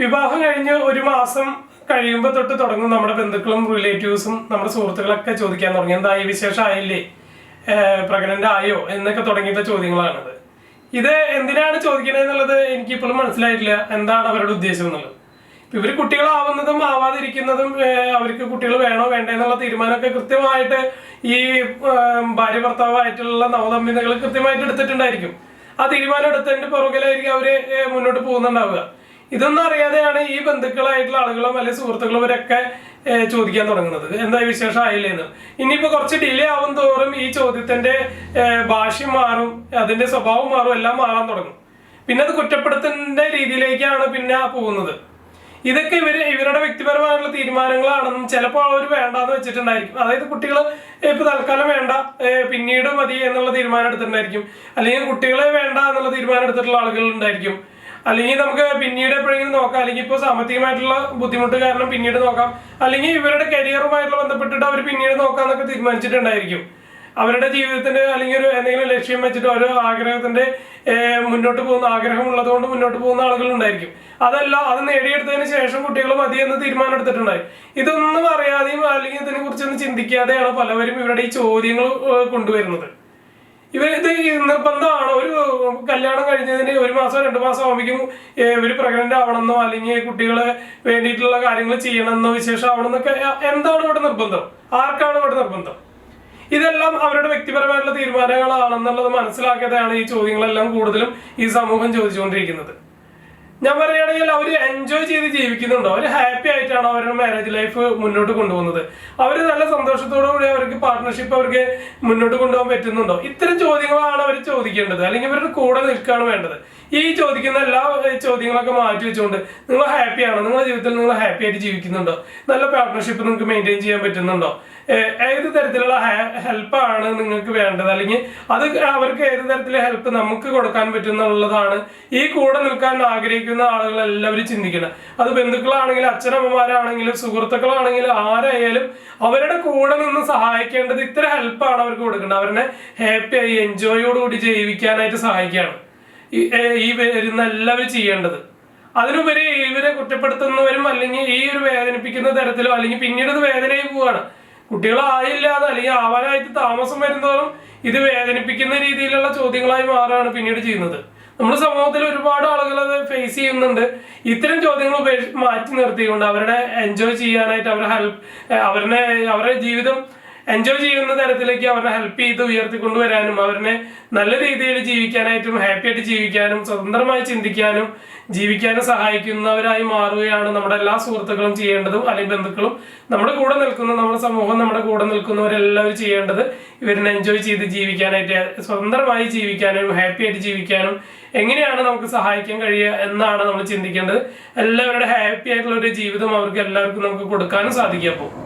വിവാഹം കഴിഞ്ഞ് ഒരു മാസം കഴിയുമ്പോൾ തൊട്ട് തുടങ്ങും നമ്മുടെ ബന്ധുക്കളും റിലേറ്റീവ്സും നമ്മുടെ സുഹൃത്തുക്കളൊക്കെ ചോദിക്കാൻ തുടങ്ങി. എന്തായി വിശേഷം ആയില്ലേ? പ്രഗ്നന്റ് ആയോ? എന്നൊക്കെ തുടങ്ങിയിട്ട ചോദ്യങ്ങളാണത്. ഇത് എന്തിനാണ് ചോദിക്കണത് എന്നുള്ളത് എനിക്ക് ഇപ്പോഴും മനസ്സിലായിട്ടില്ല. എന്താണ് അവരുടെ ഉദ്ദേശം എന്നുള്ളത്? ഇവർ കുട്ടികളാവുന്നതും ആവാതിരിക്കുന്നതും അവർക്ക് കുട്ടികൾ വേണോ വേണ്ടേ എന്നുള്ള തീരുമാനമൊക്കെ കൃത്യമായിട്ട് ഈ ഭാര്യ ഭർത്താവായിട്ടുള്ള നവദമ്പതികൾ കൃത്യമായിട്ട് എടുത്തിട്ടുണ്ടായിരിക്കും. ആ തീരുമാനം എടുത്തതിന്റെ പുറകിലായിരിക്കും അവർ മുന്നോട്ട് പോകുന്നുണ്ടാവുക. ഇതൊന്നും അറിയാതെയാണ് ഈ ബന്ധുക്കളായിട്ടുള്ള ആളുകളും അല്ലെങ്കിൽ സുഹൃത്തുക്കളും ഇവരൊക്കെ ചോദിക്കാൻ തുടങ്ങുന്നത്. എന്താ വിശേഷം ആയില്ലേ എന്ന് ഇനിയിപ്പോ കുറച്ച് ഡിലേ ആവും തോറും ഈ ചോദ്യത്തിന്റെ ഭാഷ്യം മാറും അതിന്റെ സ്വഭാവം മാറും എല്ലാം മാറാൻ തുടങ്ങും. പിന്നെ അത് കുറ്റപ്പെടുത്തുന്ന രീതിയിലേക്കാണ് പിന്നെ പോകുന്നത്. ഇതൊക്കെ ഇവർ ഇവരുടെ വ്യക്തിപരമായിട്ടുള്ള തീരുമാനങ്ങളാണെന്നും ചിലപ്പോൾ അവർ വേണ്ടാന്ന് വെച്ചിട്ടുണ്ടായിരിക്കും. അതായത് കുട്ടികൾ ഇപ്പൊ തൽക്കാലം വേണ്ട പിന്നീട് മതി എന്നുള്ള തീരുമാനം എടുത്തിട്ടുണ്ടായിരിക്കും. അല്ലെങ്കിൽ കുട്ടികളെ വേണ്ട എന്നുള്ള തീരുമാനം എടുത്തിട്ടുള്ള ആളുകൾ ഉണ്ടായിരിക്കും. അല്ലെങ്കിൽ നമുക്ക് പിന്നീട് എപ്പോഴെങ്കിലും നോക്കാം. അല്ലെങ്കിൽ ഇപ്പോൾ സാമ്പത്തികമായിട്ടുള്ള ബുദ്ധിമുട്ട് കാരണം പിന്നീട് നോക്കാം. അല്ലെങ്കിൽ ഇവരുടെ കരിയറുമായിട്ടുള്ള ബന്ധപ്പെട്ടിട്ട് അവർ പിന്നീട് നോക്കാന്നൊക്കെ തീരുമാനിച്ചിട്ടുണ്ടായിരിക്കും. അവരുടെ ജീവിതത്തിന്റെ അല്ലെങ്കിൽ ഒരു എന്തെങ്കിലും ലക്ഷ്യം വെച്ചിട്ട് ഓരോ ആഗ്രഹത്തിന്റെ മുന്നോട്ട് പോകുന്ന ആഗ്രഹം ഉള്ളതുകൊണ്ട് മുന്നോട്ട് പോകുന്ന ആളുകൾ ഉണ്ടായിരിക്കും. അതല്ല അത് നേടിയെടുത്തതിന് ശേഷം കുട്ടികൾ മതി എന്ന് തീരുമാനം എടുത്തിട്ടുണ്ടായി ഇതൊന്നും അറിയാതെയും അല്ലെങ്കിൽ ഇതിനെ കുറിച്ചൊന്നും ചിന്തിക്കാതെയാണ് പലവരും ഇവരുടെ ഈ ചോദ്യങ്ങൾ കൊണ്ടുവരുന്നത്. ഇവർ നിർബന്ധമാണ്. ഒരു കല്യാണം കഴിഞ്ഞതിന് ഒരു മാസം രണ്ട് മാസം ആവുമ്പോഴേക്കും ഏഹ്, ഇവർ പ്രഗ്നന്റ് ആവണമെന്നോ അല്ലെങ്കിൽ കുട്ടികളെ വേണ്ടിയിട്ടുള്ള കാര്യങ്ങൾ ചെയ്യണമെന്നോ വിശേഷം ആവണമെന്നൊക്കെ എന്താണ് ഇവിടെ നിർബന്ധം? ആർക്കാണ് ഇവിടെ നിർബന്ധം? ഇതെല്ലാം അവരുടെ വ്യക്തിപരമായിട്ടുള്ള തീരുമാനങ്ങളാണെന്നുള്ളത് മനസ്സിലാക്കിയതാണ് ഈ ചോദ്യങ്ങളെല്ലാം കൂടുതലും ഈ സമൂഹം ചോദിച്ചുകൊണ്ടിരിക്കുന്നത്. ഞാൻ പറയുകയാണെങ്കിൽ അവർ എൻജോയ് ചെയ്ത് ജീവിക്കുന്നുണ്ടോ. അവർ ഹാപ്പി ആയിട്ടാണ് അവരുടെ മാരേജ് ലൈഫ് മുന്നോട്ട് കൊണ്ടുപോകുന്നത്. അവർ നല്ല സന്തോഷത്തോടു കൂടി അവർക്ക് പാർട്ട്ണർഷിപ്പ് അവർക്ക് മുന്നോട്ട് കൊണ്ടുപോകാൻ പറ്റുന്നുണ്ടോ? ഇത്തരം ചോദ്യങ്ങളാണ് അവർ ചോദിക്കേണ്ടത്. അല്ലെങ്കിൽ അവരുടെ കൂടെ നിൽക്കുകയാണ് വേണ്ടത്. ഈ ചോദിക്കുന്ന എല്ലാ ചോദ്യങ്ങളൊക്കെ മാറ്റി വെച്ചുകൊണ്ട് നിങ്ങൾ ഹാപ്പിയാണോ നിങ്ങളുടെ ജീവിതത്തിൽ നിങ്ങൾ ഹാപ്പി ആയിട്ട് ജീവിക്കുന്നുണ്ടോ? നല്ല പാർട്ട്ണർഷിപ്പ് നിങ്ങൾക്ക് മെയിന്റെയിൻ ചെയ്യാൻ പറ്റുന്നുണ്ടോ? ഏത് തരത്തിലുള്ള ഹെൽപ്പാണ് നിങ്ങൾക്ക് വേണ്ടത്? അല്ലെങ്കിൽ അത് അവർക്ക് ഏത് തരത്തിലുള്ള ഹെൽപ്പ് നമുക്ക് കൊടുക്കാൻ പറ്റുന്നുള്ളതാണ് ഈ കൂടെ നിൽക്കാൻ ആഗ്രഹിക്കുന്ന ആളുകൾ എല്ലാവരും ചിന്തിക്കണം. അത് ബന്ധുക്കളാണെങ്കിലും അച്ഛനമ്മമാരാണെങ്കിലും സുഹൃത്തുക്കളാണെങ്കിലും ആരായാലും അവരുടെ കൂടെ നിന്ന് സഹായിക്കേണ്ടത് ഇത്ര ഹെൽപ്പാണ് അവർക്ക് കൊടുക്കേണ്ടത്. അവരെ ഹാപ്പിയായി എൻജോയോടുകൂടി ജീവിക്കാനായിട്ട് സഹായിക്കുകയാണ്. ഈ വരുന്ന എല്ലാവരും ചെയ്യേണ്ടത്. അതിനുപരി ഇവരെ കുറ്റപ്പെടുത്തുന്നവരും അല്ലെങ്കിൽ ഈ ഒരു വേദനിപ്പിക്കുന്ന തരത്തിലോ അല്ലെങ്കിൽ പിന്നീട് വേദനയും പോവാണ് കുട്ടികളായില്ല എന്ന് അല്ലെങ്കിൽ ആവാനായിട്ട് താമസം വരുന്നതോറും ഇത് വേദനിപ്പിക്കുന്ന രീതിയിലുള്ള ചോദ്യങ്ങളായി മാറുകയാണ് പിന്നീട് ചെയ്യുന്നത്. നമ്മുടെ സമൂഹത്തിൽ ഒരുപാട് ആളുകൾ അത് ഫേസ് ചെയ്യുന്നുണ്ട്. ഇത്തരം ചോദ്യങ്ങൾ ഉപേക്ഷ മാറ്റി നിർത്തിക്കൊണ്ട് അവരുടെ എൻജോയ് ചെയ്യാനായിട്ട് അവരുടെ ഹെൽപ്പ് അവരുടെ അവരുടെ ജീവിതം എൻജോയ് ചെയ്യുന്ന തരത്തിലേക്ക് അവരെ ഹെൽപ്പ് ചെയ്ത് ഉയർത്തി കൊണ്ടുവരാനും അവരെ നല്ല രീതിയിൽ ജീവിക്കാനായിട്ടും ഹാപ്പി ആയിട്ട് ജീവിക്കാനും സ്വതന്ത്രമായി ചിന്തിക്കാനും ജീവിക്കാനും സഹായിക്കുന്നവരായി മാറുകയാണ് നമ്മുടെ എല്ലാ സുഹൃത്തുക്കളും ചെയ്യേണ്ടതും അല്ലെങ്കിൽ ബന്ധുക്കളും നമ്മുടെ കൂടെ നിൽക്കുന്ന നമ്മുടെ സമൂഹം നമ്മുടെ കൂടെ നിൽക്കുന്നവരെല്ലാവരും ചെയ്യേണ്ടത് ഇവരിനെ എൻജോയ് ചെയ്ത് ജീവിക്കാനായിട്ട് സ്വതന്ത്രമായി ജീവിക്കാനും ഹാപ്പി ആയിട്ട് ജീവിക്കാനും എങ്ങനെയാണ് നമുക്ക് സഹായിക്കാൻ കഴിയുക എന്നാണ് നമ്മൾ ചിന്തിക്കേണ്ടത്. എല്ലാവരുടെ ഹാപ്പി ആയിട്ടുള്ള ഒരു ജീവിതം അവർക്ക് എല്ലാവർക്കും നമുക്ക് കൊടുക്കാനും സാധിക്കും അപ്പോൾ.